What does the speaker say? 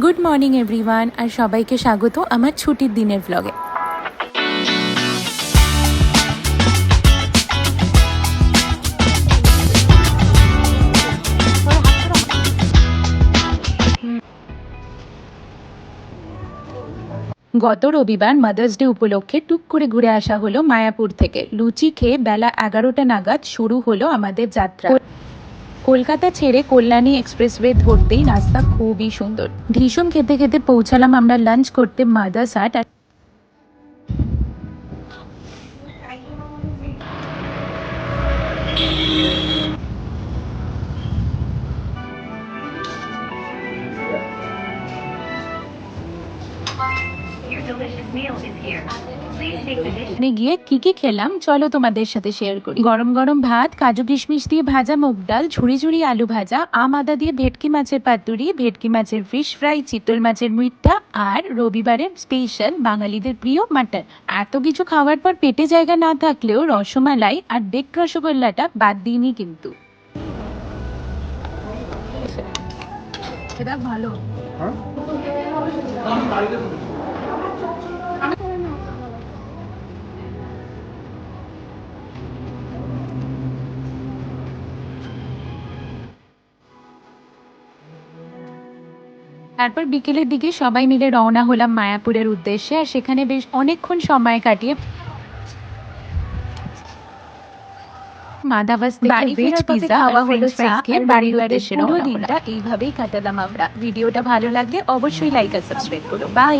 Good morning everyone আর সবাইকে স্বাগত আমার ছুটির দিনের ব্লগে গত রবিবার মাদার্স ডে উপলক্ষে টুক করে ঘুরে আসা হলো মায়াপুর থেকে। লুচি খেয়ে বেলা এগারোটা নাগাদ শুরু হলো আমাদের যাত্রা। কলকাতা ছেড়ে কল্যাণী এক্সপ্রেসওয়ে ধরতেই রাস্তা খুবই সুন্দর। ভীষণ খেতে খেতে পৌঁছালাম আমরা লাঞ্চ করতে মাদার্স হাট আর Thank delicious গিয়ে কি কি খেলাম চলো তোমাদের সাথে শেয়ার করি। গরম গরম ভাত, কাজু কিশমিশ দিয়ে ভাজা মুগ ডাল ঝুড়ি ঝুড়ি আলু ভাজা, আম আদা দিয়ে ভেটকি মাছের পাতুরি, ভেটকি মাছের ফিশ ফ্রাই চিতল মাছের মিঠা আর রবিবারের স্পেশাল বাঙালিদের প্রিয় মাটন এত কিছু খাওয়ার পর পেটে জায়গা না থাকলেও রসমালাই আর বেক রসগোল্লাটা বাদ দিইনি কিন্তু। ভালো। তারপর বিকেলের দিকে সবাই মিলে রওনা হলাম মায়াপুরের উদ্দেশ্যে, আর সেখানে বেশ অনেকক্ষণ সময় কাটিয়ে মাদাবাস বাড়ি ফেরার পথে খাওয়া হলো চা আর বাড়ির বাড়ির উদ্দেশ্যে পুরো পুরো দিনটা এইভাবেই কাটালাম আমরা। ভিডিওটা ভালো লাগলে অবশ্যই লাইক আর সাবস্ক্রাইব করো। বাই